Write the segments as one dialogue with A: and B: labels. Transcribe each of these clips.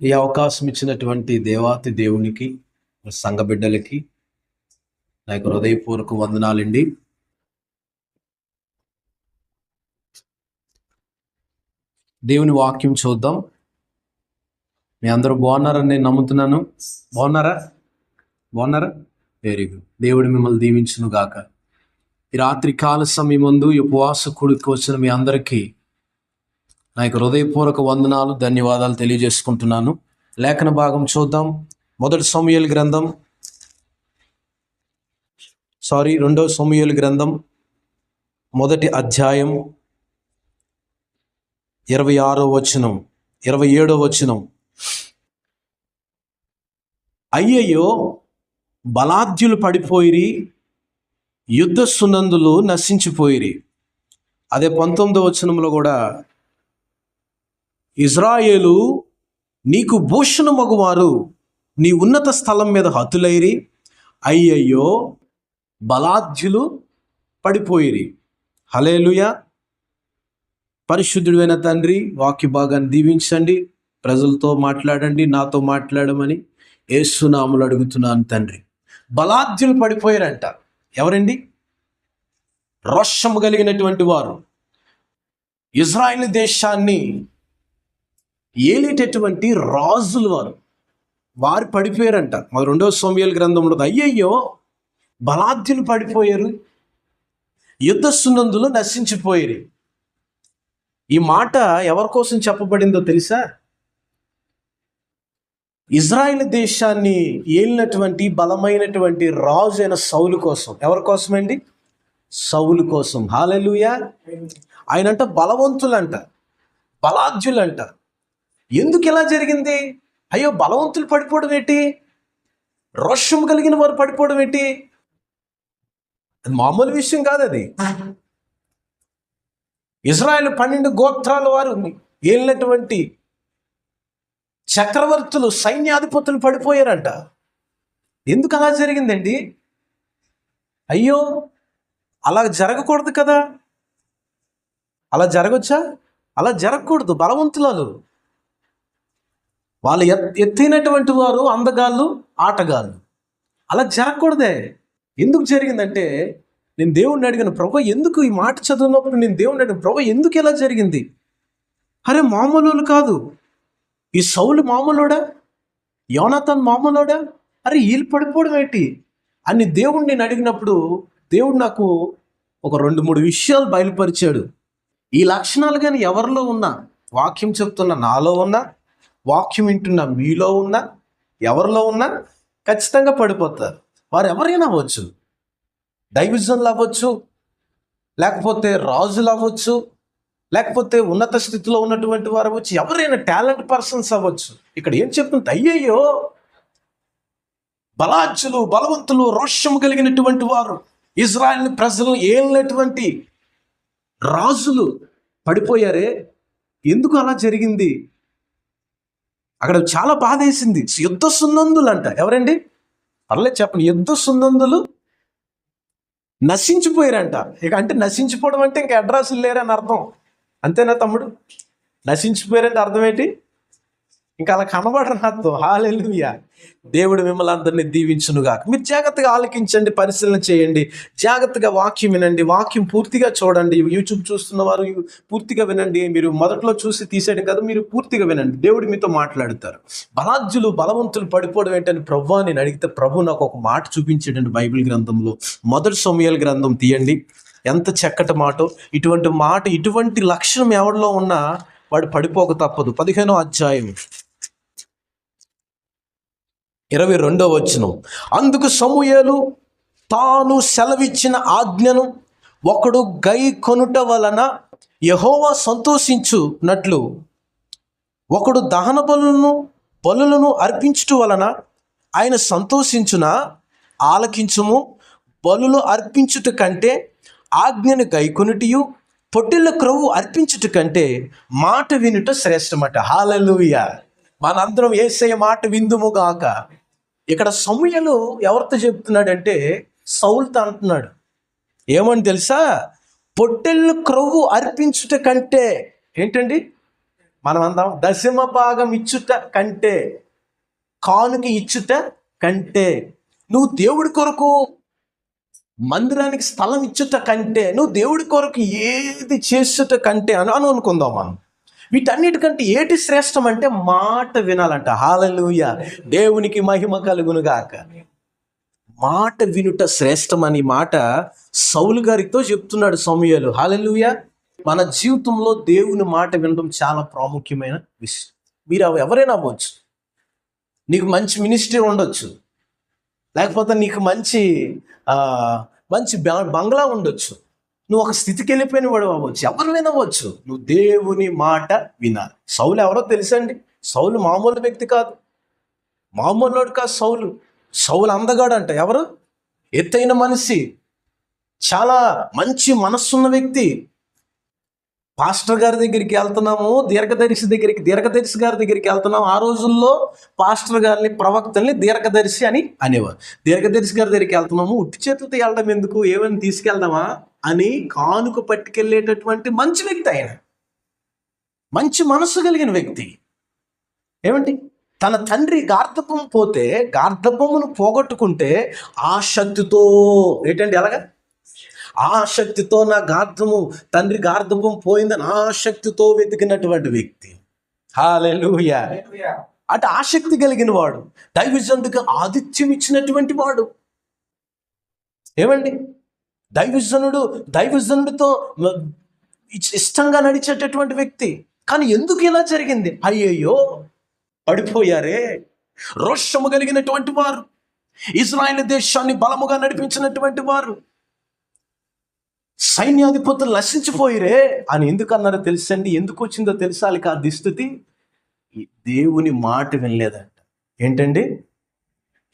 A: ఈ అవకాశం ఇచ్చినటువంటి దేవాతి దేవునికి సంఘ బిడ్డలకి నా యొక్క హృదయపూర్వక వందనాలండి. దేవుని వాక్యం చూద్దాం. మీ అందరూ బాగున్నారని నేను నమ్ముతున్నాను. బాగున్నారా? బాగున్నారా? వెరీ గుడ్ దేవుడు మిమ్మల్ని దీవించును గాక ఈ రాత్రి కాల సమయం ముందు ఈ ఉపవాస కూడికి వచ్చిన మీ అందరికీ నా యొక్క హృదయపూర్వక వందనాలు ధన్యవాదాలు తెలియజేసుకుంటున్నాను. లేఖన భాగం చూద్దాం. మొదటి సమయలు గ్రంథం. సారీ రెండో సమయలు గ్రంథం. మొదటి అధ్యాయం. ఇరవై ఆరో వచనం ఇరవై ఏడో వచనం. అయ్యయ్యో బలాద్యులు పడిపోయిరి యుద్ధ సునందులు నశించిపోయిరి. అదే పంతొమ్మిదో వచనంలో కూడా ఇజ్రాయేలు నీకు భూషణ మగువారు నీ ఉన్నత స్థలం మీద హతులైరి అయ్యయ్యో బలాధ్యులు పడిపోయిరి. హలేలుయ పరిశుద్ధుడైన తండ్రి వాక్య భాగాన్ని దీవించండి ప్రజలతో మాట్లాడండి నాతో మాట్లాడమని ఏసునాములు అడుగుతున్నాను తండ్రి. బలాధ్యులు పడిపోయారంట. ఎవరండి? రోషము కలిగినటువంటి వారు. ఇజ్రాయిల్ దేశాన్ని ఏలేటటువంటి రాజులు వారు. వారు పడిపోయారంట. మా రెండవ సోమ్యాల గ్రంథంలో అయ్యయ్యో బలాద్యులు పడిపోయారు. యుద్ధ సునందులు నశించిపోయారు. ఈ మాట ఎవరి కోసం చెప్పబడిందో తెలుసా? ఇజ్రాయిల్ దేశాన్ని ఏలినటువంటి బలమైనటువంటి రాజు అయిన సౌలు కోసం. ఎవరి కోసమండి? సౌలు కోసం. హాలెలుయా. ఆయనంట బలవంతులంట. బలాద్యులంట. ఎందుకు ఇలా జరిగింది? అయ్యో బలవంతులు పడిపోవడం ఏంటి? రోషం కలిగిన వారు పడిపోవడం ఏంటి? అది మామూలు విషయం కాదు అది. ఇజ్రాయెల్ పన్నెండు గోత్రాల వారు ఏలినటువంటి చక్రవర్తులు సైన్యాధిపతులు పడిపోయారంట. ఎందుకు అలా జరిగిందండి? అయ్యో అలా జరగకూడదు కదా? అలా జరగచ్చా? అలా జరగకూడదు బలవంతులాలు. వాళ్ళు ఎత్తైనటువంటి వారు అందగాళ్ళు ఆటగాళ్ళు. అలా జరగకూడదే. ఎందుకు జరిగిందంటే నేను దేవుణ్ణి అడిగిన ప్రభు ఎందుకు ఈ మాట చదివినప్పుడు నేను దేవుణ్ణి అడిగిన? ప్రభు ఎందుకు ఇలా జరిగింది? అరే మామూలు వాళ్ళు కాదు. ఈ సౌలు మామూలోడా? యోనాథన్ మామూలోడా? అరే వీళ్ళు పడిపోవడం ఏంటి? అని దేవుణ్ణి నేను అడిగినప్పుడు దేవుడు నాకు ఒక రెండు మూడు విషయాలు బయలుపరిచాడు. ఈ లక్షణాలు కానీ ఎవరిలో ఉన్నా వాక్యం చెప్తున్న నాలో ఉన్నా వాక్యం వింటున్న మీలో ఉన్నా ఎవరిలో ఉన్నా ఖచ్చితంగా పడిపోతారు. వారు ఎవరైనా అవ్వచ్చు. డైవిజన్లు అవ్వచ్చు లేకపోతే రాజులు అవ్వచ్చు లేకపోతే ఉన్నత స్థితిలో ఉన్నటువంటి వారు అవ్వచ్చు ఎవరైనా టాలెంట్ పర్సన్స్ అవ్వచ్చు. ఇక్కడ ఏం చెప్తుంది? అయ్యయ్యో! బలాచులు బలవంతులు రోషము కలిగినటువంటి వారు ఇజ్రాయెల్ ప్రజలు ఏలినటువంటి రాజులు పడిపోయారే? ఎందుకు అలా జరిగింది? అక్కడ చాలా బాధ వేసింది యుద్ధ సున్నందులు అంట ఎవరండి? పర్లేదు చెప్పండి. యుద్ధ సున్నందులు నశించిపోయారంట. ఇక అంటే నశించిపోవడం అంటే ఇంకా అడ్రస్లు లేరని అర్థం. అంతేనా తమ్ముడు? నశించిపోయారంటే అర్థం ఏంటి? ఇంకా అలా కనబడరు నాతో. హాలెలుయా దేవుడు మిమ్మల్ని అందరినీ దీవించునుగా మీరు జాగ్రత్తగా ఆలకించండి పరిశీలన చేయండి. జాగ్రత్తగా వాక్యం వినండి. వాక్యం పూర్తిగా చూడండి. యూట్యూబ్ చూస్తున్న వారు పూర్తిగా వినండి. మీరు మొదట్లో చూసి తీసేయడం కదా మీరు పూర్తిగా వినండి. దేవుడు మీతో మాట్లాడతారు. బలాజ్యులు బలవంతులు పడిపోవడం ఏంటని ప్రభు నేను అడిగితే ప్రభు నాకు ఒక మాట చూపించాడండి బైబిల్ గ్రంథంలో. మొదటి సమయాల గ్రంథం తీయండి. ఎంత చక్కటి మాట. ఇటువంటి మాట ఇటువంటి లక్షణం ఎవరిలో ఉన్నా వాడు పడిపోక తప్పదు. పదిహేనో అధ్యాయం. ఇరవై రెండో వచనం. అందుకు సమూయేలు తాను సెలవిచ్చిన ఆజ్ఞను ఒకడు గై కొనుట వలన యహోవా సంతోషించునట్లు ఒకడు దహన బలులను బలులను అర్పించుట వలన ఆయన సంతోషించున ఆలకించుము. బలులు అర్పించుట కంటే ఆజ్ఞను గైకొనుటియు పొట్టిళ్ళ క్రొవ్వు అర్పించుట కంటే మాట వినుట శ్రేష్టమట. హాలలుయ మనందరం ఏసే మాట విందుముగాక ఇక్కడ సమయలు ఎవరితో చెప్తున్నాడంటే సౌల్తో అంటున్నాడు. ఏమని తెలుసా? పొట్టెళ్ళు క్రొవ్వు అర్పించుట కంటే ఏంటండి? మనం అందాం దశమ భాగం ఇచ్చుట కంటే కానుక ఇచ్చుట కంటే నువ్వు దేవుడి కొరకు మందిరానికి స్థలం ఇచ్చుట కంటే నువ్వు దేవుడి కొరకు ఏది చేస్తుట కంటే అని అనుకుందాం మనం. వీటన్నిటికంటే ఏటి శ్రేష్టం అంటే మాట వినాలంట. హాలలుయ దేవునికి మహిమ కలుగును గాక మాట వినుట శ్రేష్టం అని మాట సౌలు గారితో చెప్తున్నాడు సమయాలు. హాలలుయ మన జీవితంలో దేవుని మాట వినడం చాలా ప్రాముఖ్యమైన విషయం. మీరు అవి ఎవరైనా అవ్వచ్చు. నీకు మంచి మినిస్ట్రీ ఉండొచ్చు. లేకపోతే నీకు మంచి మంచి బంగ్లా ఉండొచ్చు. నువ్వు ఒక స్థితికి వెళ్ళిపోయిన వాడు అవ్వచ్చు. ఎవరు వినవచ్చు నువ్వు దేవుని మాట వినాలి. సౌలు ఎవరో తెలుసండి? సౌలు మామూలు వ్యక్తి కాదు. మామూలు కాదు సౌలు. సౌలు అందగాడు అంట ఎవరు? ఎత్తైన మనిషి. చాలా మంచి మనస్సున్న వ్యక్తి. పాస్టర్ గారి దగ్గరికి వెళ్తున్నాము దీర్ఘదర్శి దగ్గరికి దీర్ఘదర్శి గారి దగ్గరికి వెళ్తున్నాము. ఆ రోజుల్లో పాస్టర్ గారిని ప్రవక్తల్ని దీర్ఘదర్శి అని అనేవారు. దీర్ఘదర్శి గారి దగ్గరికి వెళ్తున్నాము. ఉట్టి చేతులతో వెళ్ళడం ఎందుకు? ఏమైనా తీసుకెళ్దామా? అని కానుక పట్టుకెళ్ళేటటువంటి మంచి వ్యక్తి ఆయన. మంచి మనసు కలిగిన వ్యక్తి. ఏమండి? తన తండ్రి గార్ధపం పోతే గార్ధపమును పోగొట్టుకుంటే ఆసక్తితో ఏంటండి ఎలాగా ఆసక్తితో నా గార్ధము తండ్రి గార్ధపం పోయిందని ఆసక్తితో వెతికినటువంటి వ్యక్తి. హాలూయా అటు ఆసక్తి కలిగిన వాడు దైవజనుడికి ఆతిథ్యం ఇచ్చినటువంటి వాడు. ఏమండి? దైవజనుడు దైవజనుడితో ఇచ్- ఇష్టంగా నడిచేటటువంటి వ్యక్తి. కానీ ఎందుకు ఇలా జరిగింది? అయ్యయ్యో పడిపోయారే. రోషము కలిగినటువంటి వారు ఇజ్రాయెల్ దేశాన్ని బలముగా నడిపించినటువంటి వారు. సైన్యాధిపతులు నశించిపోయిరే అని ఎందుకు అన్నారో తెలుసండి? ఎందుకు వచ్చిందో తెలుసా? ఆ దుస్థితి? దేవుని మాట వినలేదంట. ఏంటండి?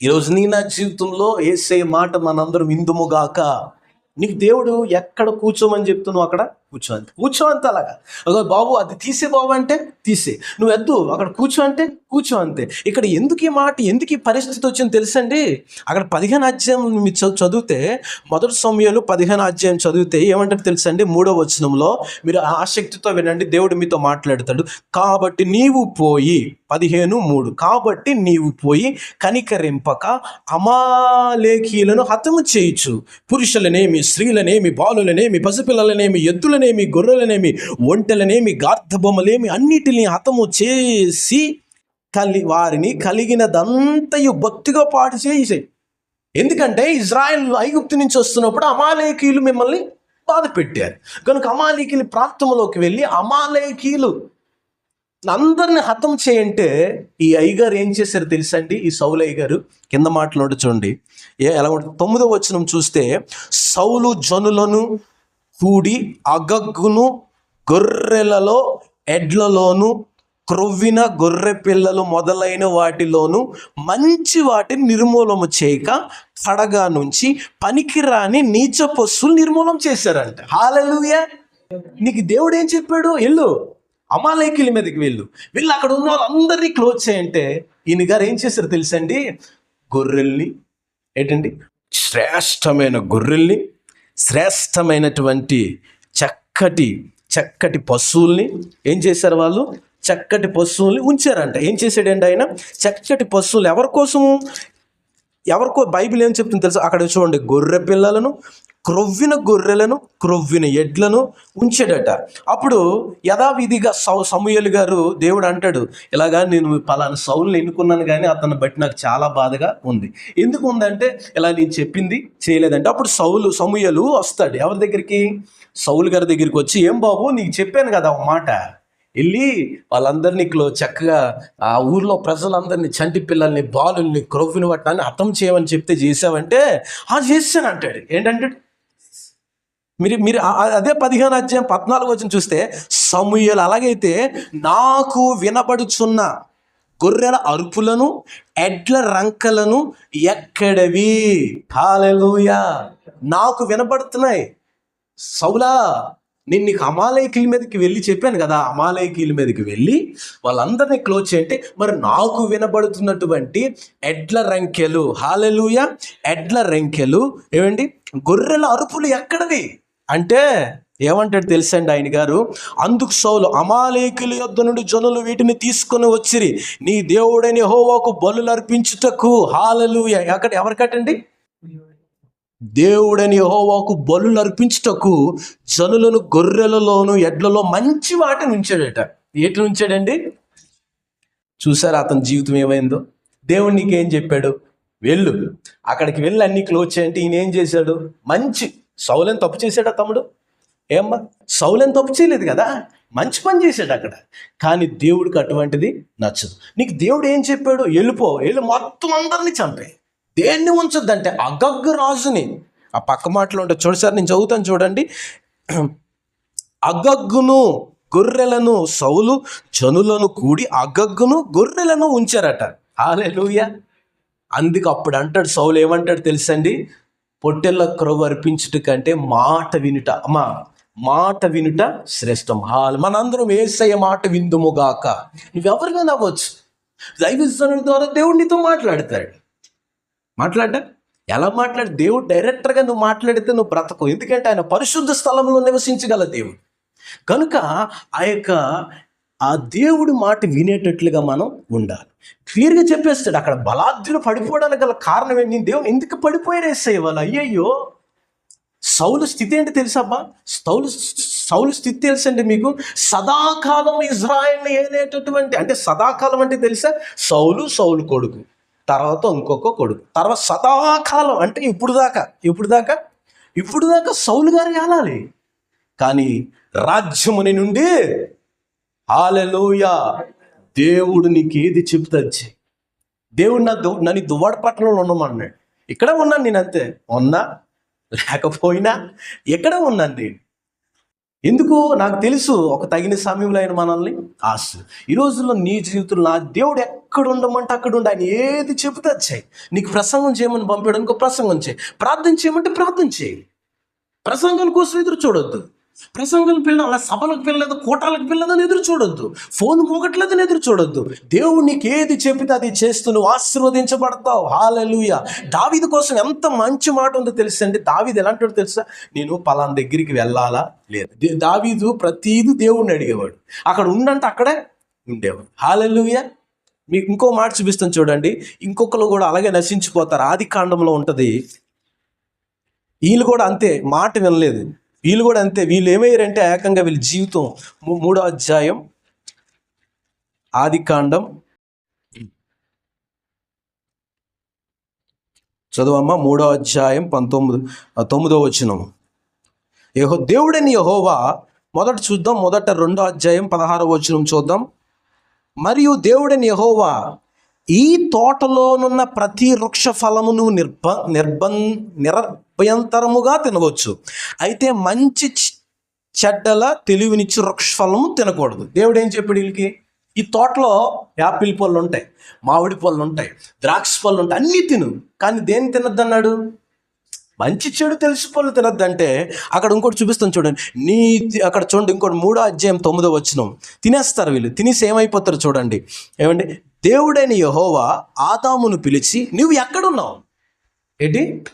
A: ఈరోజు నీ నా జీవితంలో ఏసే మాట మనందరం ఇందుముగాక నీకు దేవుడు ఎక్కడ కూర్చోమని చెప్తున్నావు అక్కడ? కూర్చో అంతే. కూర్చో అంతే అలాగా. అదో బాబు అది తీసే బాబు అంటే తీసే. నువ్వు ఎద్దు అక్కడ కూర్చో అంటే కూర్చో అంతే. ఇక్కడ ఎందుకు ఈ మాట ఎందుకు ఈ పరిస్థితి వచ్చింది తెలుసండి అక్కడ పదిహేను అధ్యాయం మీరు చదువు- చదివితే మొదటి సమయంలో పదిహేను అధ్యాయం చదివితే ఏమంటారు తెలుసండి మూడో వచనంలో మీరు ఆసక్తితో వినండి దేవుడు మీతో మాట్లాడతాడు. కాబట్టి నీవు పోయి పదిహేను మూడు. కాబట్టి నీవు పోయి కనికరింపక అమాలేఖీలను హతము చేయొచ్చు పురుషులనేమి స్త్రీలనేమి బాలులనేమి పసిపిల్లలనేమి ఎద్దులనేమి గొర్రెలనేమి ఒంటెలనేమి గార్ధబొమ్మలేమి అన్నిటిని హతము చేసి కలి వారిని కలిగినదంతయు బొత్తిగా పాటు చేసేయి ఎందుకంటే ఇజ్రాయెల్ ఐగుప్తు నుంచి వస్తున్నప్పుడు అమాలేకీయులు మిమ్మల్ని బాధ పెట్టారు. కనుక అమాలేకీల ప్రాంతంలోకి వెళ్ళి అమాలేకీలు అందరిని హతం చేయంటే ఈ అయ్యగారు ఏం చేశారు తెలుసండి ఈ సౌలు అయ్యగారు కింద మాటలు చూడండి. ఏ ఎలా ఉంటుంది? తొమ్మిదో వచనం చూస్తే సౌలు జనులను కూడి అగగ్గును గొర్రెలలో ఎడ్లలోను క్రొవ్విన గొర్రె పిల్లలు మొదలైన వాటిలోను మంచి వాటిని నిర్మూలన చేయక కడగా నుంచి పనికిరాని నీచ పశువులు నిర్మూలన చేశారంట. హాలలుయా! నీకు దేవుడు ఏం చెప్పాడు? వెళ్ళు. అమాలయకుల మీదకి వెళ్ళు. వీళ్ళు అక్కడ ఉన్న వాళ్ళందరినీ క్లోజ్ చేయంటే ఈయన గారు ఏం చేశారు తెలుసండి? గొర్రెల్ని ఏంటండి? శ్రేష్టమైన గొర్రెల్ని శ్రేష్టమైనటువంటి చక్కటి చక్కటి పశువుల్ని ఏం చేశారు వాళ్ళు? చక్కటి పశువుల్ని ఉంచారంట. ఏం చేశాడండి ఆయన? చక్కటి పశువులు ఎవరి కోసము? ఎవరికో బైబిల్ ఏం చెప్తుంది తెలుసు? అక్కడ చూడండి గొర్రె పిల్లలను క్రొవ్విన గొర్రెలను క్రొవ్విన ఎడ్లను ఉంచాడట. అప్పుడు యథావిధిగా సౌ సమూయలు గారు దేవుడు అంటాడు ఇలాగా నేను పలానా సౌల్ని ఎన్నుకున్నాను కానీ అతన్ని బట్టి నాకు చాలా బాధగా ఉంది. ఎందుకు ఉందంటే ఇలా నేను చెప్పింది చేయలేదంటే. అప్పుడు సౌలు సమూయలు వస్తాడు. ఎవరి దగ్గరికి? సౌలు గారి దగ్గరికి వచ్చి ఏం బాబు నీకు చెప్పాను కదా ఒక మాట. వెళ్ళి వాళ్ళందరినీ చక్కగా ఆ ఊర్లో ప్రజలందరినీ చంటి పిల్లల్ని బాలుల్ని క్రొవ్విని పట్టాన్ని అర్థం చేయమని చెప్తే చేసావంటే ఆ చేశాను అంటాడు. ఏంటంటే మీరు మీరు అదే పదిహేను అధ్యాయం పద్నాలుగు వచ్చిన చూస్తే సమూహలు అలాగైతే నాకు వినపడుచున్న గొర్రెల అరుపులను ఎడ్ల రంకలను ఎక్కడవి? హాలెలూయా. నాకు వినపడుతున్నాయి సౌలా నేను నీకు అమాలయకీల మీదకి వెళ్ళి చెప్పాను కదా అమాలయకీల మీదకి వెళ్ళి వాళ్ళందరినీ క్లోజ్ చేయంటే మరి నాకు వినబడుతున్నటువంటి ఎడ్ల రంకెలు హాలెలుయ ఎడ్ల రంకెలు ఏమండి? గొర్రెల అరుపులు ఎక్కడవి? అంటే ఏమంటాడు తెలుసండి ఆయన గారు? అందుకు సౌలు అమాలేకుల యొద్ద నుండి జనులు వీటిని తీసుకొని వచ్చిరి. నీ దేవుడని హోవాకు బలులు అర్పించుటకు. హాలలు అక్కడ ఎవరికటండి దేవుడని హోవాకు బలులు అర్పించుటకు జనులను గొర్రెలలోను ఎడ్లలో మంచి వాటిని ఉంచాడట. ఏటి ఉంచాడండి? చూసారా అతని జీవితం ఏమైందో? దేవుడు నీకేం చెప్పాడు? వెళ్ళు. అక్కడికి వెళ్ళి అన్ని క్లోజ్ చేయంటే ఈయన ఏం చేశాడు? మంచి సౌలేం తప్పు చేశాడా తమ్ముడు? ఏమ్మా సౌలేం తప్పు చేయలేదు కదా? మంచి పని చేశాడు అక్కడ. కానీ దేవుడికి అటువంటిది నచ్చదు. నీకు దేవుడు ఏం చెప్పాడు? వెళ్ళిపో వెళ్ళి మొత్తం అందరినీ చంపే. దేన్ని ఉంచొద్దంటే అగగ్గు రాజుని. ఆ పక్క మాటలో ఉంటే చూడసారి నేను చదువుతాను చూడండి. అగగ్గును గొర్రెలను సౌలు జనులను కూడి అగగ్గును గొర్రెలను ఉంచారట. హాలెలూయ. అందుకు అప్పుడు అంటాడు సౌలు ఏమంటాడు తెలుసండి? పొట్టెల్ల క్రొవ్వు అర్పించుట కంటే మాట వినుట అమ్మా మాట వినుట శ్రేష్టం. హాల్ మనందరం ఏసయ్య మాట విందుముగాక నువ్వెవరిగా నవ్వచ్చు? దైవజనుడి ద్వారా దేవుడు నీతో మాట్లాడతాడు. మాట్లాడ ఎలా మాట్లాడు? దేవుడు డైరెక్టర్గా నువ్వు మాట్లాడితే నువ్వు బ్రతకు ఎందుకంటే ఆయన పరిశుద్ధ స్థలంలో నివసించగల దేవుడు. కనుక ఆ యొక్క ఆ దేవుడి మాట వినేటట్లుగా మనం ఉండాలి. క్లియర్గా చెప్పేస్తాడు అక్కడ బలాద్యులు పడిపోవడానికి గల కారణం ఏంటి? దేవుడు దేవుని ఎందుకు పడిపోయారేసే వాళ్ళు అయ్యయ్యో! సౌలు స్థితి ఏంటి తెలుసబ్బా సౌలు సౌలు స్థితి తెలుసండి మీకు? సదాకాలం ఇజ్రాయల్ని ఏనేటటువంటి అంటే సదాకాలం అంటే తెలుసా? సౌలు సౌలు కొడుకు. తర్వాత ఇంకొక కొడుకు. తర్వాత సదాకాలం అంటే ఇప్పుడు దాకా ఇప్పుడు దాకా ఇప్పుడు దాకా సౌలు గారు ఏలాలి? కానీ రాజ్యముని నుండి హాలెలూయ. దేవుడు నీకు ఏది చెబుతుంది దేవుడు నా దువ్ నన్ను దువ్వాడ పట్టణంలో ఉన్నామన్నాడు ఇక్కడ ఉన్నాను నేను అంతే. ఉన్నా? లేకపోయినా? ఎక్కడ ఉన్నాను నేను ఎందుకు? నాకు తెలుసు ఒక తగిన సమయంలో ఆయన మనల్ని ఆశ. ఈ రోజుల్లో నీ జీవితంలో నా దేవుడు ఎక్కడ ఉండమంటే అక్కడ ఉండి. ఆయన ఏది చెబుతా చేయి నీకు ప్రసంగం చేయమని పంపించడానికి ప్రసంగం చేయి ప్రార్థన చేయమంటే ప్రార్థన చేయి ప్రసంగం కోసం ఎదురు చూడొద్దు. ప్రసంగాలకు పిల్లలు అలా సభలకు పిల్లలేదు కోటాలకు పిల్లదని ఎదురు చూడొద్దు. ఫోన్ పోగట్లేదని ఎదురు చూడొద్దు. దేవుడు నీకు ఏది చెబితే అది చేస్తూ నువ్వు ఆశీర్వదించబడతావు. హాలూయ దావీదు కోసం ఎంత మంచి మాట ఉందో తెలుసండి. దావిది ఎలాంటి తెలుసా? నేను పలానా దగ్గరికి వెళ్ళాలా? లేదు. దావీదు ప్రతీది దేవుణ్ణి అడిగేవాడు. అక్కడ ఉండంటే అక్కడే ఉండేవాడు. హాలూయ మీకు ఇంకో మాట చూపిస్తాను చూడండి. ఇంకొకరు కూడా అలాగే నశించిపోతారు. ఆది కాండంలో ఉంటుంది. వీళ్ళు కూడా అంతే. మాట వినలేదు. వీళ్ళు కూడా అంతే. వీళ్ళు ఏమయ్యారంటే ఏకంగా వీళ్ళ జీవితం మూడో అధ్యాయం ఆది కాండం. చదువమ్మ మూడో అధ్యాయం పంతొమ్మిది తొమ్మిదో వచనం. యహో దేవుడని యహోవా మొదట చూద్దాం మొదట రెండో అధ్యాయం పదహారో వచనం చూద్దాం. మరియు దేవుడని యహోవా ఈ తోటలోనున్న ప్రతి వృక్ష ఫలమును నిర్భ నిర్భం నిరభ్యంతరముగా తినవచ్చు. అయితే మంచి చె- చెడ్డల తెలివినిచ్చి వృక్ష ఫలము తినకూడదు. దేవుడు ఏం చెప్పాడు వీళ్ళకి? ఈ తోటలో యాపిల్ పళ్ళు ఉంటాయి మామిడి పళ్ళు ఉంటాయి ద్రాక్ష పళ్ళు ఉంటాయి అన్నీ తిను. కానీ దేని తినద్దు అన్నాడు మంచి చెడు తెలిసి పళ్ళు తినద్దంటే అక్కడ ఇంకోటి చూపిస్తాను చూడండి. నీ అక్కడ చూడండి ఇంకోటి మూడో అధ్యాయం తొమ్మిదో వచ్చిన తినేస్తారు వీళ్ళు. తినేసి ఏమైపోతారు చూడండి. ఏమండి? దేవుడైన యహోవా ఆదామును పిలిచి నువ్వు ఎక్కడున్నావు? ఏంటి?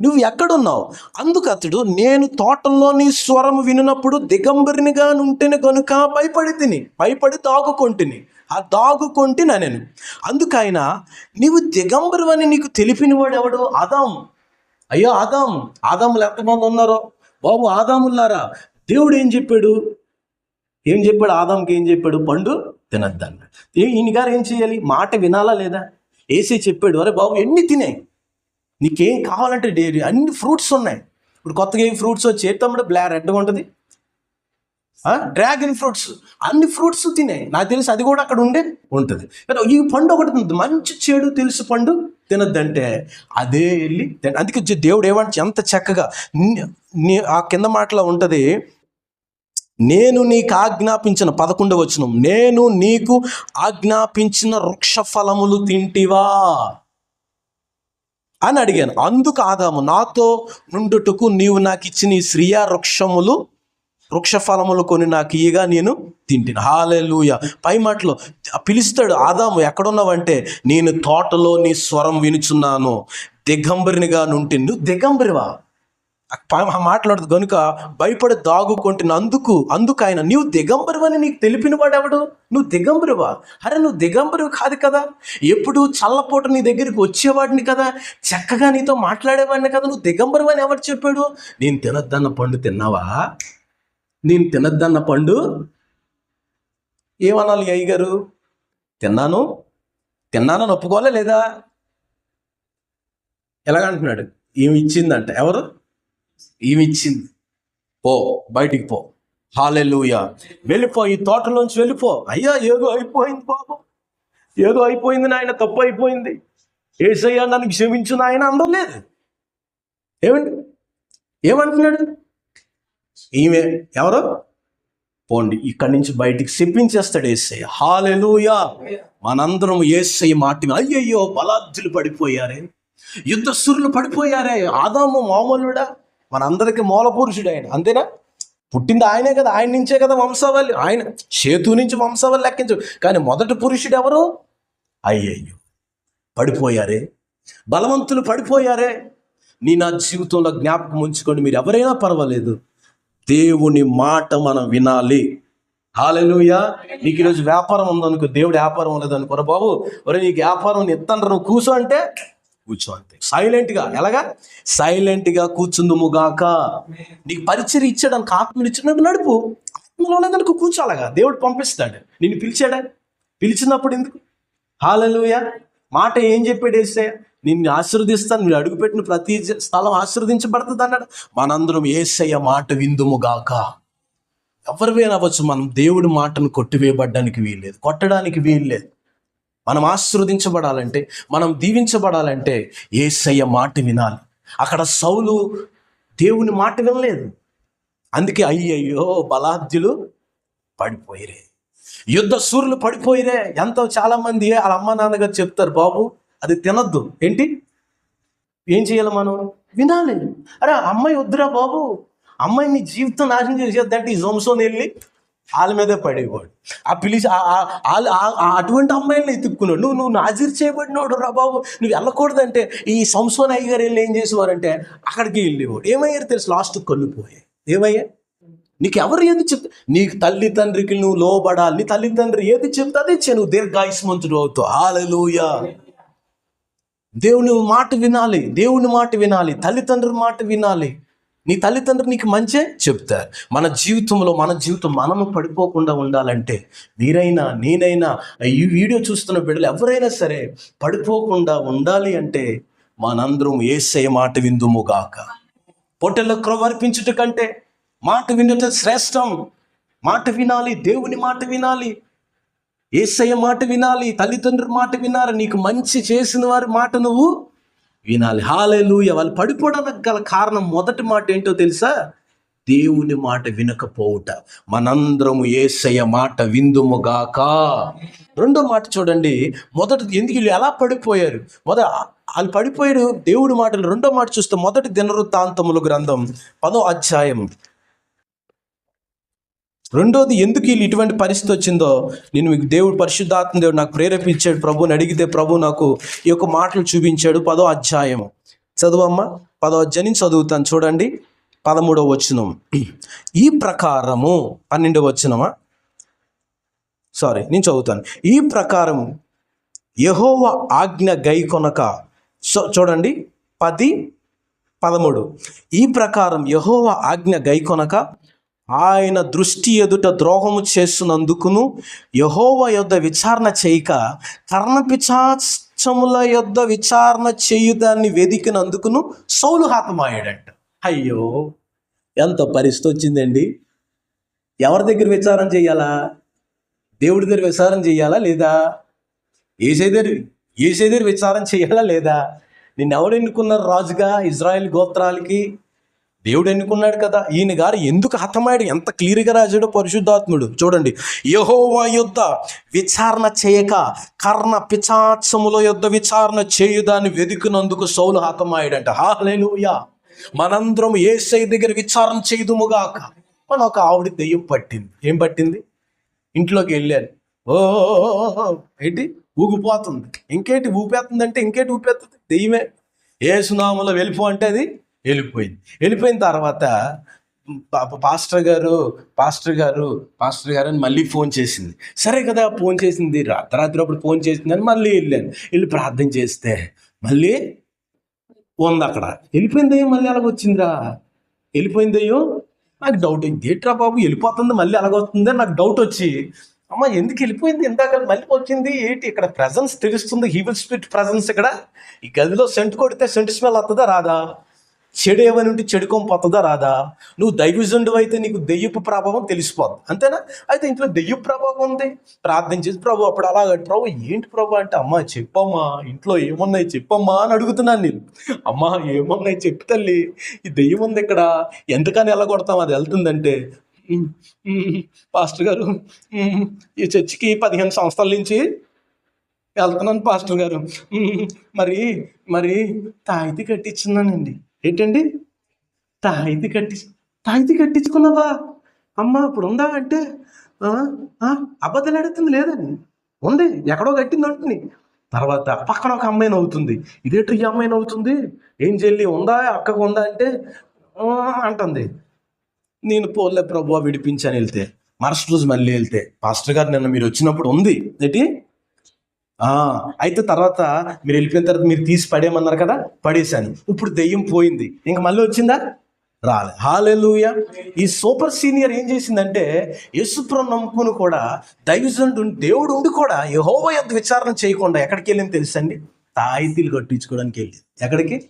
A: నువ్వు ఎక్కడున్నావు? అందుకు అతడు నేను తోటల్లో నీ స్వరము వినినప్పుడు దిగంబరినిగా ఉంటేనే కనుక భయపడి తిని భయపడి దాగుకొంటిని ఆ దాగుకొంటి నేను అందుకైన నీవు దిగంబరువని నీకు తెలిపినవాడు ఎవడు ఆదాం అయ్యో ఆదాం ఆదాములు ఎంతమంది ఉన్నారో? బాబు ఆదాములారా దేవుడు ఏం చెప్పాడు? ఏం చెప్పాడు? ఆదాంకి ఏం చెప్పాడు? పండు తినద్దన్న ఈయన గారు ఏం చేయాలి? మాట వినాలా లేదా? ఏసీ చెప్పాడు అరే బాబు ఎన్ని తినాయి? నీకేం కావాలంటే డైరీ అన్ని ఫ్రూట్స్ ఉన్నాయి. ఇప్పుడు కొత్తగా ఏం ఫ్రూట్స్ వచ్చి తమ్ముడు? బ్లా రెడ్గా ఉంటుంది. డ్రాగన్ ఫ్రూట్స్ అన్ని ఫ్రూట్స్ తినాయి. నాకు తెలిసి అది కూడా అక్కడ ఉండే ఉంటుంది. కానీ ఈ పండు ఒకటి ఉంది. మంచి చెడు తెలుసు పండు తినద్దంటే అదే వెళ్ళి అందుకే దేవుడు ఏమంటే ఎంత చక్కగా నీ- ఆ కింద మాటలో ఉంటుంది నేను నీకు ఆజ్ఞాపించిన పదకొండవ వచనం నేను నీకు ఆజ్ఞాపించిన వృక్ష ఫలములు తింటివా? అని అడిగాను. అందుకు ఆదాము నాతో నుండుటకు నీవు నాకు ఇచ్చిన ఈ శ్రియా వృక్షములు వృక్ష ఫలములు కొని నాకు ఇయగా నేను తింటిన. హాలెలూయ. పై మాటలో పిలుస్తాడు ఆదాము ఎక్కడున్నావంటే నేను తోటలో నీ స్వరం వినుచున్నాను. దిగంబరినిగా నుంటిండు దిగంబరివా? మాట్లాడదు. కనుక భయపడి దాగుకుంటున్నందుకు అందుకు అందుకు ఆయన నీవు దిగంబరువని నీకు తెలిపిన వాడెవడు? నువ్వు దిగంబరువా? అరే నువ్వు దిగంబరువు కాదు కదా. ఎప్పుడు చల్లపూట నీ దగ్గరికి వచ్చేవాడిని కదా. చక్కగా నీతో మాట్లాడేవాడిని కదా. నువ్వు దిగంబరువని ఎవరు చెప్పాడు? నేను తినద్దన్న పండు తిన్నావా? నేను తినద్దన్న పండు? ఏమనాలి అయ్య గారు తిన్నాను. తిన్నానని ఒప్పుకోవాలా లేదా? ఎలాగంటున్నాడు? ఏమి ఇచ్చిందంట. ఎవరు? ఈమె ఇచ్చింది పో బయటికి పో. హాలెలుయ. వెళ్ళిపో ఈ తోటలోంచి వెళ్ళిపో. అయ్యా ఏదో అయిపోయింది బాబు ఏదో అయిపోయింది నాయన తప్పు అయిపోయింది. ఏసయ్యా నన్ను క్షమించు నాయన అందలేదు. ఏమండి? ఏమంటున్నాడు? ఈమె ఎవరు? పోండి ఇక్కడి నుంచి బయటికి చెప్పించేస్తాడు ఏసయ్య. హాలెలుయా. మనందరం ఏసయ్య మాట అయ్యయ్యో బలాద్దులు పడిపోయారే. యుద్ధసురులు పడిపోయారే. ఆదాము మామూలుడా? మనందరికీ మూల పురుషుడు ఆయన అంతేనా? పుట్టింది ఆయనే కదా ఆయన నుంచే కదా వంశావళి. ఆయన సేతు నుంచి వంశావళి లెక్కించు. కానీ మొదటి పురుషుడు ఎవరు అయ్యయ్యో. పడిపోయారే. బలవంతులు పడిపోయారే. నీ నా జీవితంలో జ్ఞాపకం ఉంచుకోండి మీరు ఎవరైనా పర్వాలేదు. దేవుని మాట మనం వినాలి. హాలెలుయా నీకు ఈరోజు వ్యాపారం ఉందనుకో దేవుడు వ్యాపారం లేదనుకోరా బాబు? ఒరే నీకు వ్యాపారం ఎత్తండ్ర నువ్వు కూర్చో అంటే కూర్చో అంతే సైలెంట్గా. ఎలాగా? సైలెంట్గా కూర్చుందుముగాక నీకు పరిచయం ఇచ్చాడానికి ఆత్మని ఇచ్చినట్టు నడుపు. ఆత్మలోనే కనుక కూర్చోాలగా దేవుడు పంపిస్తాడు. నిన్ను పిలిచాడా? పిలిచినప్పుడు ఎందుకు? హాలలుయ. మాట ఏం చెప్పాడు వేస్తే నిన్ను ఆశీర్వదిస్తాను. మీరు అడుగుపెట్టిన ప్రతి స్థలం ఆశీర్వదించబడుతుంది అన్నాడు. మనందరం ఏసయ్య మాట విందుముగాక ఎవరు అవ్వచ్చు మనం? దేవుడి మాటను కొట్టివేయబడ్డానికి వీల్లేదు. కొట్టడానికి వీల్లేదు. మనం ఆశీర్వదించబడాలంటే మనం దీవించబడాలంటే ఏసయ్య మాట వినాలి. అక్కడ సౌలు దేవుని మాట వినలేదు. అందుకే అయ్యయ్యో బలాద్యులు పడిపోయిరే. యుద్ధ సూర్యులు పడిపోయిరే. ఎంతో చాలామంది వాళ్ళ అమ్మ నాన్నగారు చెప్తారు బాబు అది తినద్దు. ఏంటి? ఏం చేయాలి మనం? వినాలి. అరే అమ్మాయి వద్దురా బాబు. అమ్మాయి నీ జీవితం నాశనం చేసేద్దంటే ఈ జోమ్సోన్ వెళ్ళి వాళ్ళ మీదే పడేవాడు. ఆ పిలిచి అటువంటి అమ్మాయిని ఎత్తుక్కున్నాడు నువ్వు నువ్వు నాజీర్ చేయబడినాడు రా బాబు. నువ్వు వెళ్ళకూడదంటే ఈ సంసోన్ అయ్య గారు వెళ్ళి ఏం చేసేవారంటే అక్కడికి వెళ్ళేవాడు. ఏమయ్యారు తెలుసు? లాస్ట్ కళ్ళు పోయాయి ఏమయ్యా నీకు ఎవరు ఏది చెప్తా నీకు తల్లి తండ్రికి నువ్వు లోబడాలి. నీ తల్లి తండ్రి ఏది చెప్తే అదే చే నువ్వు దీర్ఘాయుష్మంతుడు అవుతావు. హాలూయా దేవుని మాట వినాలి. దేవుని మాట వినాలి. తల్లిదండ్రుల మాట వినాలి. నీ తల్లిదండ్రులు నీకు మంచే చెప్తారు. మన జీవితంలో మన జీవితం మనము పడిపోకుండా ఉండాలంటే మీరైనా నేనైనా ఈ వీడియో చూస్తున్న బిడ్డలు ఎవరైనా సరే పడిపోకుండా ఉండాలి అంటే మనందరం ఏసే మాట విందుముగాక పొట్టెల్లో క్రవర్పించుట కంటే మాట వినుట శ్రేష్టం. మాట వినాలి దేవుని మాట వినాలి. ఏసయ్య మాట వినాలి తల్లిదండ్రుల మాట వినాలి నీకు మంచి చేసిన వారి మాట నువ్వు వినాలి. హాలేలుయ వాళ్ళు పడిపోవడానికి గల కారణం మొదటి మాట ఏంటో తెలుసా? దేవుని మాట వినకపోవుట. మనందరము ఏసయ మాట విందుముగాక. రెండో మాట చూడండి. మొదటి ఎందుకు వీళ్ళు ఎలా పడిపోయారు? మొదట వాళ్ళు పడిపోయారు దేవుడి మాటలు రెండో మాట చూస్తే మొదటి దినవృత్తాంతములు గ్రంథం పదో అధ్యాయం రెండోది ఎందుకు వీళ్ళు ఇటువంటి పరిస్థితి వచ్చిందో? నేను మీకు దేవుడు పరిశుద్ధాత్మ దేవుడు నాకు ప్రేరేపించాడు ప్రభుని అడిగితే ప్రభు నాకు ఈ యొక్క మాటలు చూపించాడు పదో అధ్యాయం చదువమ్మా పదో అధ్యాయం చదువుతాను చూడండి. పదమూడవ వచనం. ఈ ప్రకారము పన్నెండవ వచనమా? సారీ నేను చదువుతాను. ఈ ప్రకారం యహోవ ఆజ్ఞ గైకొనక సో చూడండి పది పదమూడు. ఈ ప్రకారం యహోవ ఆజ్ఞ గైకొనక ఆయన దృష్టి ఎదుట ద్రోహము చేస్తున్నందుకును యహోవ యొద్ద విచారణ చేయక కర్ణపిచాచముల యొద్ద విచారణ చేయుదాన్ని వెదికినందుకును సౌలు హతమాయాడంట. అయ్యో ఎంత పరిస్థితి వచ్చిందండి. ఎవరి దగ్గర విచారం చేయాలా? దేవుడి దగ్గర విచారం చేయాలా లేదా? ఏసై దగ్గర ఏసై దగ్గర చేయాలా లేదా? నిన్ను ఎవడు ఎన్నుకున్నారు రాజుగా? ఇజ్రాయెల్ గోత్రాలకి దేవుడు ఎన్నుకున్నాడు కదా. ఈయన గారు ఎందుకు హతమాడు ఎంత క్లియర్గా రాశాడో పరిశుద్ధాత్ముడు. చూడండి. యహోవా యుద్ధ విచారణ చేయక కర్ణ పిచాచముల యుద్ధ విచారణ చేయుదాన్ని వెతుకునందుకు సౌలు హతమాయుడంట హాలేలుయా. మనందరం ఏసై దగ్గర విచారణ చేయదుముగాక మన ఒక ఆవిడ దెయ్యం పట్టింది. ఏం పట్టింది? ఇంట్లోకి వెళ్ళాను. ఓ ఏంటి? ఊగిపోతుంది. ఇంకేంటి? ఊపేస్తుంది అంటే ఇంకేంటి ఊపేస్తుంది? దెయ్యమే. ఏసునామలో వెళ్ళిపో అంటే అది వెళ్ళిపోయింది. వెళ్ళిపోయిన తర్వాత పాస్టర్ గారు పాస్టర్ గారు పాస్టర్ గారు అని మళ్ళీ ఫోన్ చేసింది. సరే కదా ఫోన్ చేసింది. రాత్రి అప్పుడు ఫోన్ చేసింది అని మళ్ళీ వెళ్ళాను. వెళ్ళి ప్రార్థన చేస్తే మళ్ళీ ఉంది అక్కడ. వెళ్ళిపోయిందయ్యో మళ్ళీ అలాగ వచ్చిందిరా? వెళ్ళిపోయిందయ్యో? నాకు డౌట్ ఏంట్రా బాబు వెళ్ళిపోతుంది మళ్ళీ అలాగొస్తుంది నాకు డౌట్ వచ్చి అమ్మ ఎందుకు వెళ్ళిపోయింది? ఇందాక మళ్ళీ వచ్చింది. ఏంటి ఇక్కడ ప్రజెన్స్ తెలుస్తుంది? హీవిల్ స్పిరిట్ ప్రజెన్స్ ఇక్కడ. ఈ గదిలో సెంట్ కొడితే సెంట్ స్మెల్ వస్తుందా? రాదా? చెడు ఏమని ఉంటే చెడు పోతుందా? రాదా. నువ్వు దైవజుండు అయితే నీకు దెయ్యపు ప్రభావం తెలిసిపోద్ది. అంతేనా? అయితే ఇంట్లో దెయ్యపు ప్రభావం ఉంది. ప్రార్థన చేసి ప్రభు అప్పుడు అలాగ ప్రభు ఏంటి ప్రభు అంటే అమ్మా చెప్పమ్మా ఇంట్లో ఏమున్నాయి చెప్పమ్మా అని అడుగుతున్నాను నేను. అమ్మా ఏమున్నాయి చెప్పు తల్లి. ఈ దెయ్యం ఉంది ఇక్కడ. ఎంతకని ఎలా కొడతాం అది వెళ్తుందంటే పాస్టర్ గారు ఈ చర్చికి పదిహేను సంవత్సరాల నుంచి వెళ్తున్నాను పాస్టర్ గారు. మరి మరి తాయితీ కట్టించున్నానండి ఏంటండి? తాయిది కట్టి తాయిది కట్టించుకున్నావా? అమ్మ ఇప్పుడు ఉందా అంటే? "ఆ, అబద్ధాలు అడుగుతుంది లేదని ఉంది ఎక్కడో కట్టింది అంటుంది తర్వాత పక్కన ఒక అమ్మాయి నవ్వుతుంది. ఇదేంటి ఈ అమ్మాయి నవ్వుతుంది? ఏం చెల్లి ఉందా? అక్కకు ఉందా అంటే? అంటుంది. నేను పోలే ప్రభు విడిపించాను వెళ్తే. మరుసటి రోజు మళ్ళీ వెళ్తే. పాస్టర్ గారు నిన్న మీరు వచ్చినప్పుడు ఉంది. ఏంటి? అయితే తర్వాత మీరు వెళ్ళిపోయిన తర్వాత మీరు తీసి పడేయమన్నారు కదా? పడేశాను. ఇప్పుడు దెయ్యం పోయింది. ఇంక మళ్ళీ వచ్చిందా? రాలే. హాలెలుయ. ఈ సూపర్ సీనియర్ ఏం చేసిందంటే యశుప్రం నమ్ముకుని కూడా దైవజనుడు దేవుడు ఉండి కూడా యహోవ యొక్క విచారణ చేయకుండా ఎక్కడికి వెళ్ళింది తెలుసండి తాయితీలు కట్టించుకోవడానికి వెళ్ళింది. ఎక్కడికి?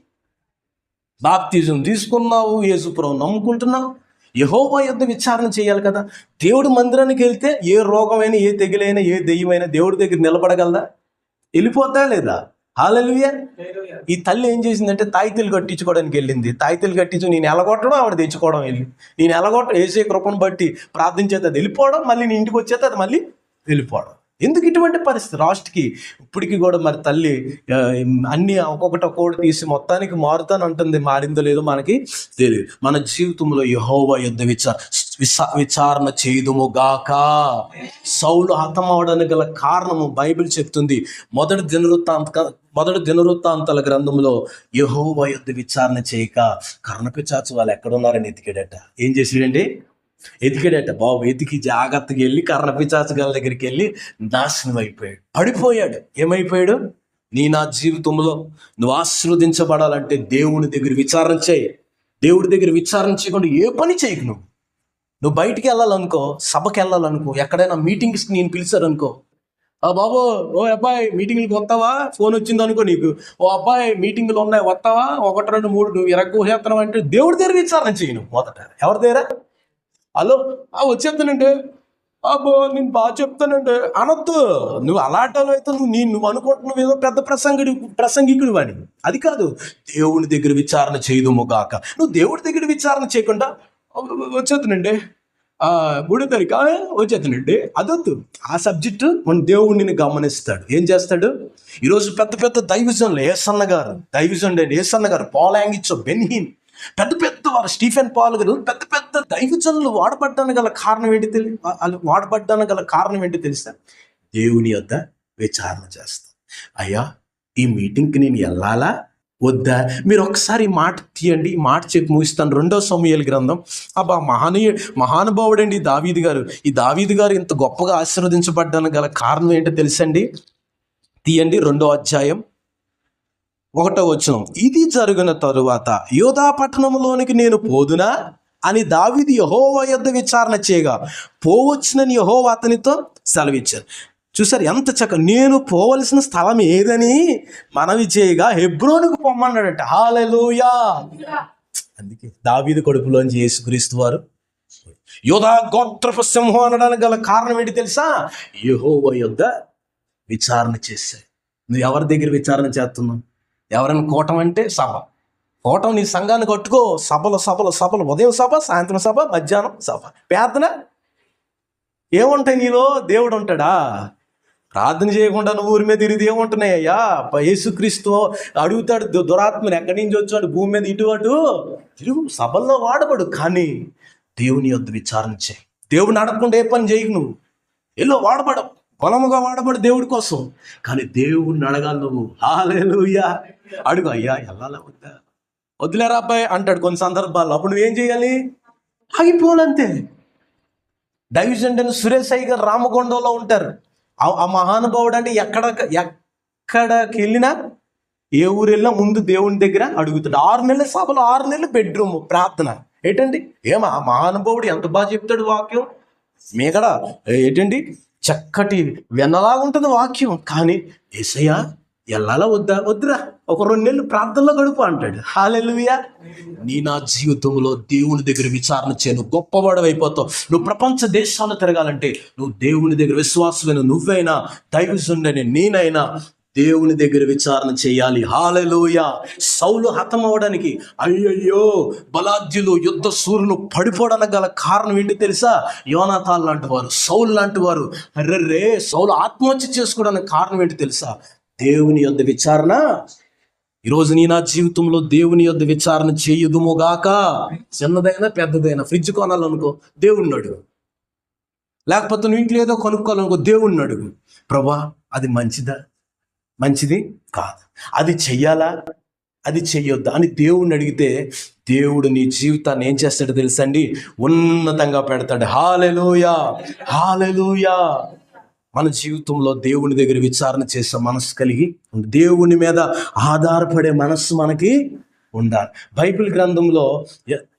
A: బాప్తిజం తీసుకున్నావు యేసుప్రభు నమ్ముకుంటున్నావు. యహోవా యుద్ధ విచారణ చేయాలి కదా. దేవుడు మందిరానికి వెళ్తే ఏ రోగమైనా ఏ తెగిలైనా ఏ దెయ్యమైనా దేవుడి దగ్గర నిలబడగలదా? వెళ్ళిపోతా లేదా? హాలలుయ ఈ తల్లి ఏం చేసిందంటే తాయితీలు కట్టించుకోవడానికి వెళ్ళింది. తాయితీలు కట్టించు నేను ఎలగొట్టడం ఆవిడ తెచ్చుకోవడం వెళ్ళి. నేను ఎలగొట్టడం వేసే కృపను బట్టి ప్రార్థించేది అది వెళ్ళిపోవడం మళ్ళీ నీ ఇంటికి వచ్చేది అది మళ్ళీ వెళ్ళిపోవడం. ఎందుకు ఇటువంటి పరిస్థితి? రాష్ట్రకి ఇప్పటికి కూడా మరి తల్లి అన్ని ఒక్కొక్కటి ఒక్కొక్కటి తీసి మొత్తానికి మారుతాను అంటుంది మారిందో లేదో మనకి తెలియదు. మన జీవితంలో యహోవ యుద్ధ విచార విసా విచారణ చేయుదుముగాక సౌలు హతమవడానికి గల కారణము బైబిల్ చెప్తుంది. మొదటి దినవృత్తాంత మొదటి దినవృత్తాంతాల గ్రంథంలో యహోవ యుద్ధ విచారణ చేయక కర్ణపిచాచు వాళ్ళు ఎక్కడున్నారని ఎతికాడట. ఏం చేసాడండి ఎతికాడట. బాబు ఎతికి జాగ్రత్తగా వెళ్ళి కర్ణపిచాచు గారి దగ్గరికి వెళ్ళి నాశనం అయిపోయాడు. పడిపోయాడు. ఏమైపోయాడు? నీ నా జీవితంలో నువ్వు ఆశీర్వదించబడాలంటే దేవుని దగ్గర విచారణ చేయి. దేవుడి దగ్గర విచారణ చేయకుండా ఏ పని చేయకు నువ్వు? నువ్వు బయటికి వెళ్ళాలనుకో సభకి వెళ్ళాలనుకో ఎక్కడైనా మీటింగ్స్కి నేను పిలిచారనుకో ఆ బాబు ఓ అబ్బాయి మీటింగ్లకు వస్తావా? ఫోన్ వచ్చింది అనుకో నీకు. ఓ అబ్బాయి మీటింగ్లు ఉన్నాయి వస్తావా? ఒకటి రెండు మూడు నువ్వు ఇరగోసేస్తున్నావు అంటే దేవుడి దగ్గర విచారణ చేయను మొదట. ఎవరి దగ్గర? హలో? ఆ వచ్చేస్తానంటే అబ్బో నేను బాగా చెప్తానంటే అనొద్దు. నువ్వు అలాంటి అయితే నువ్వు నేను నువ్వు అనుకుంటున్నావు ఏదో పెద్ద ప్రసంగుడి ప్రసంగికుడు వాడి అది కాదు. దేవుని దగ్గర విచారణ చేయదు గాక. నువ్వు దేవుడి దగ్గర విచారణ చేయకుండా వచ్చేస్తానండి ఆ మూడో తారీఖు? ఆ, అదొద్దు. ఆ సబ్జెక్టు మన దేవుడిని గమనిస్తాడు. ఏం చేస్తాడు? ఈరోజు పెద్ద పెద్ద దైవజనులు ఏసన్న గారు దైవజనుడు ఏసన్న గారు పాల్ బెన్హీన్ పెద్ద పెద్ద వారు స్టీఫెన్ పాల్ గారు పెద్ద పెద్ద దైవజనులు వాడబడ్డానికి గల కారణం ఏంటి తెలియ వాళ్ళు వాడబడ్డానికి గల కారణం ఏంటి తెలుసా? దేవుని యొద్ద విచారణ చేస్తాం. అయ్యా ఈ మీటింగ్కి నేను వెళ్ళాలా? వద్దా? మీరు ఒకసారి మాట తీయండి ఈ మాట చెప్పి ముగిస్తాను. రెండో సమయాల గ్రంథం. అబ్బా మహానీయ మహానుభావుడండి ఈ దావీదు గారు. ఈ దావీదు గారు ఇంత గొప్పగా ఆశీర్వదించబడ్డానికి గల కారణం ఏంటో తెలుసండి? తీయండి రెండో అధ్యాయం ఒకటో వచ్చిన ఇది జరిగిన తరువాత యోధా పట్టణంలోనికి నేను పోదునా? అని దావిది యహోవా యొద్ద విచారణ చేయగా పోవచ్చునని యహోవా అతనితో సెలవిచ్చారు. చూసారు ఎంత చక్క నేను పోవలసిన స్థలం ఏదని మనవి చేయగా హెబ్రోనుకు పొమ్మన్నాడట. హాలెలూయా. అందుకే దావీదు కొడుకులోంచి యేసుక్రీస్తు వారు యోధా గోత్రపు సింహం అనడానికి గల కారణం ఏంటి తెలుసా? యహోవ యొద్ద విచారణ చేశాయి నువ్వు ఎవరి దగ్గర విచారణ చేస్తున్నావు? ఎవరైనా కూటం అంటే సభ. కూటం నీ సంఘాన్ని కట్టుకో. సభలు సభలు సభలు. ఉదయం సభ సాయంత్రం సభ మధ్యాహ్నం సభ. ప్రార్థన ఏముంటాయి నీలో? దేవుడు ఉంటాడా? ప్రార్థన చేయకుండా నువ్వు ఊరి మీద తిరిగి ఏముంటున్నాయి అయ్యా? ప- యేసుక్రీస్తు అడుగుతాడు దు- దురాత్మని ఎక్కడి నుంచి వచ్చాడు? భూమి మీద ఇటు అటు? తిరుగు సభల్లో వాడబడు కానీ దేవుని యొద్ విచారణ చేయి. దేవుని అడగకుండా ఏ పని చేయకు నువ్వు. ఎల్లో వాడబడవు. బలముగా వాడబడు దేవుడి కోసం. కానీ దేవుడిని అడగాలి నువ్వు. హాలేలుయ్యా అడుగు అయ్యా వెళ్ళాలా వద్దా? వదిలేరా అబ్బాయి అంటాడు కొన్ని సందర్భాల్లో. అప్పుడు నువ్వేం చేయాలి? ఆగిపోవాలంతే. డైవిజన్ అని సురేష్ అయ్య గారు రామకొండంలో ఉంటారు. ఆ- ఆ మహానుభావుడు అంటే ఎక్కడ ఎక్కడికి వెళ్ళినా ఏ ఊరు వెళ్ళినా ముందు దేవుని దగ్గర అడుగుతాడు. ఆరు నెలల సభలో ఆరు నెలలు బెడ్రూమ్ ప్రార్థన. ఏంటండి? ఏమా మహానుభావుడు ఎంత బాగా చెప్తాడు వాక్యం? మీకడ ఏంటండి? చక్కటి వెన్నలాగా ఉంటుంది వాక్యం. కానీ ఏసయ్యా ఎల్లాలా వద్దా? వద్దురా. ఒక రెండు నెలలు ప్రార్థనలో గడుపు అంటాడు. హాలెలుయా. నీ నా జీవితంలో దేవుని దగ్గర విచారణ చేయను. అయిపోతావు. నువ్వు ప్రపంచ దేశాలు తిరగాలంటే నువ్వు దేవుని దగ్గర విశ్వాసమైన నువ్వైనా దైవజుండని నేనైనా దేవుని దగ్గర విచారణ చేయాలి. హాలెలూయ. సౌలు హతమవడానికి అయ్యయ్యో బలాద్యులు యుద్ధ సూర్యులు పడిపోవడానికి గల కారణం ఏంటి తెలుసా? యోనాథాల్ లాంటి వారు సౌలు లాంటి వారు అర్రర్రే సౌలు ఆత్మహత్య చేసుకోవడానికి కారణం ఏంటి తెలుసా? దేవుని యొద్ విచారణ? ఈరోజు నీ నా జీవితంలో దేవుని యొద్ విచారణ చేయుదుముగాక. చిన్నదైనా పెద్దదైనా. ఫ్రిడ్జ్ కొనాలనుకో దేవుణ్ణి అడుగు. లేకపోతే నువ్వు ఇంట్లో ఏదో కొనుక్కోవాలనుకో దేవుణ్ణి అడుగు. ప్రభా అది మంచిదా? మంచిది కాదు. అది చెయ్యాలా? అది చెయ్యొద్దా? అని దేవుణ్ణి అడిగితే దేవుడు నీ జీవితాన్ని ఏం చేస్తాడో తెలుసండి? ఉన్నతంగా పెడతాడు. హాలెలూయా! హాలెలూయా! మన జీవితంలో దేవుని దగ్గర విచారణ చేసే మనసు కలిగి దేవుని మీద ఆధారపడే మనస్సు మనకి ఉండాలి. బైబిల్ గ్రంథంలో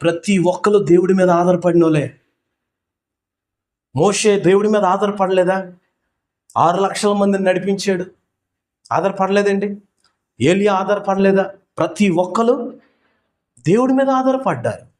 A: ప్రతి ఒక్కరు దేవుడి మీద ఆధారపడినోలే మోషే దేవుడి మీద ఆధారపడలేదా? ఆరు లక్షల మందిని నడిపించాడు. ఆధారపడలేదండి. ఏలియా ఆధారపడలేదా? ప్రతి ఒక్కరు దేవుడి మీద ఆధారపడ్డారు.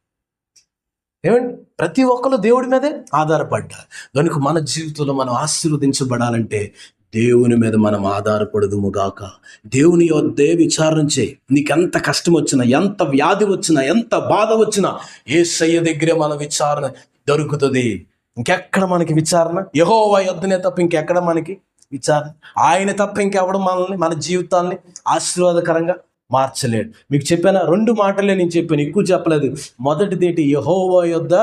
A: ఏమండి? ప్రతి ఒక్కరు దేవుడి మీదే ఆధారపడ్డారు. కనుక మన జీవితంలో మనం ఆశీర్వదించబడాలంటే దేవుని మీద మనం ఆధారపడదుము గాక దేవుని యొద్దే విచారణ చేయి. నీకెంత కష్టం వచ్చినా ఎంత వ్యాధి వచ్చినా ఎంత బాధ వచ్చినా ఏ సయ్య దగ్గరే మన విచారణ దొరుకుతుంది. ఇంకెక్కడ మనకి విచారణ? యహోవా యొద్దనే తప్ప ఇంకెక్కడ మనకి విచారణ? ఆయన తప్ప ఇంకెవడం మనల్ని మన జీవితాన్ని ఆశీర్వాదకరంగా మార్చలేడు. మీకు చెప్పాను? రెండు మాటలే నేను చెప్పాను ఎక్కువ చెప్పలేదు. మొదటిది ఏంటి? యహోవా యొద్ద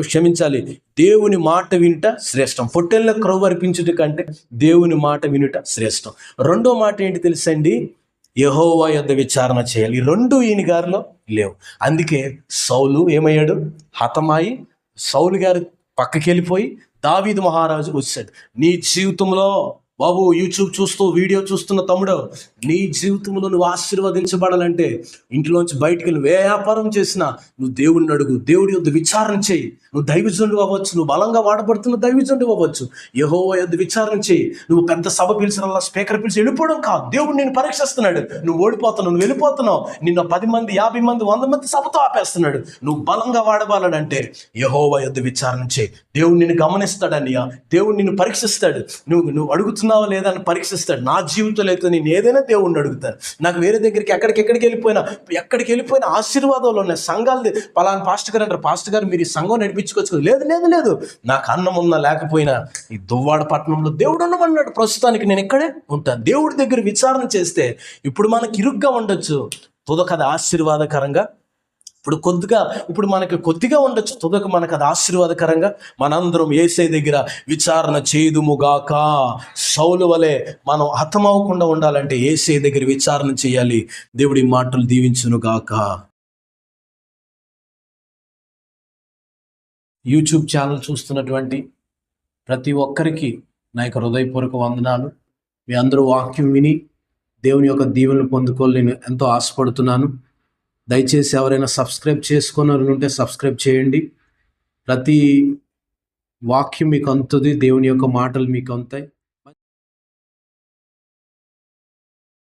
A: క్షమించాలి. దేవుని మాట వినుట శ్రేష్టం. పొట్టెళ్ళ క్రొవ్వు అర్పించుట కంటే దేవుని మాట వినుట శ్రేష్టం. రెండో మాట ఏంటి తెలుసండి యహోవా యొద్ద విచారణ చేయాలి. ఈ రెండు ఈయన గారిలో లేవు. అందుకే సౌలు ఏమయ్యాడు? హతమాయి. సౌలు గారు పక్కకి వెళ్ళిపోయి దావీదు మహారాజు వచ్చాడు. నీ జీవితంలో బాబు యూట్యూబ్ చూస్తూ వీడియో చూస్తున్న తమ్ముడు నీ జీవితంలో నువ్వు ఆశీర్వదించబడాలంటే ఇంట్లోంచి బయటికి వెళ్ళి వ్యాపారం చేసినా నువ్వు దేవుడిని అడుగు దేవుడి యొద్ విచారణ చేయి. నువ్వు దైవజనుడు అవ్వచ్చు నువ్వు బలంగా వాడబడుతున్న దైవజనుడు అవ్వచ్చు. యహో యొద్ విచారణ చేయి. నువ్వు పెద్ద సభ పిలిచిన స్పీకర్ పిలిచి వెళ్ళిపోవడం కాదు. దేవుడు నేను పరీక్షిస్తున్నాడు. నువ్వు ఓడిపోతున్నావు నువ్వు వెళ్ళిపోతున్నావు. నిన్న పది మంది యాభై మంది వంద మంది సభతో ఆపేస్తున్నాడు. నువ్వు బలంగా వాడబాలంటే యహోవ యొద్ విచారణ చేయి. దేవుడు నిన్ను గమనిస్తాడన్నయ్య. దేవుడు నిన్ను పరీక్షిస్తాడు. నువ్వు నువ్వు అడుగుతున్నావా లేదా అని పరీక్షిస్తాడు. నా జీవితంలో అయితే నేను ఏదైనా దేవుణ్ణి అడుగుతాను నాకు వేరే దగ్గరికి ఎక్కడికి ఎక్కడికి వెళ్ళిపోయినా ఎక్కడికి వెళ్ళిపోయినా ఆశీర్వాదాలు ఉన్నాయి సంఘాలు పలానా పాస్టర్ గారు అంటారు పాస్టర్ గారు మీరు ఈ సంఘం నడిపించుకోవచ్చు. లేదు లేదు లేదు. నాకు అన్నం ఉన్నా లేకపోయినా ఈ దువ్వాడ పట్టణంలో దేవుడు ఉండమన్నాడు. ప్రస్తుతానికి నేను ఇక్కడే ఉంటాను. దేవుడి దగ్గర విచారణ చేస్తే ఇప్పుడు మనకి ఇరుగ్గా ఉండొచ్చు. తుదకథ ఆశీర్వాదకరంగా ఇప్పుడు కొద్దిగా ఇప్పుడు మనకి కొద్దిగా ఉండొచ్చు. తుదక మనకు అది ఆశీర్వాదకరంగా మనందరం ఏసై దగ్గర విచారణ చేయదుముగాక సౌలు వలె మనం హతమవకుండా ఉండాలంటే ఏసై దగ్గర విచారణ చేయాలి. దేవుడి మాటలు దీవించునుగాక. యూట్యూబ్ ఛానల్ చూస్తున్నటువంటి ప్రతి ఒక్కరికి నా యొక్క హృదయపూర్వక వందనాలు. మీ అందరూ వాక్యం విని దేవుని యొక్క దీవెనలు పొందుకోవాలి నేను ఎంతో ఆశపడుతున్నాను. దయచేసి ఎవరైనా సబ్స్క్రైబ్ చేసుకున్నారు ఉంటే సబ్స్క్రైబ్ చేయండి. ప్రతి వాక్యం మీకు అందుతుంది దేవుని యొక్క మాటలు మీకు అందుతాయి.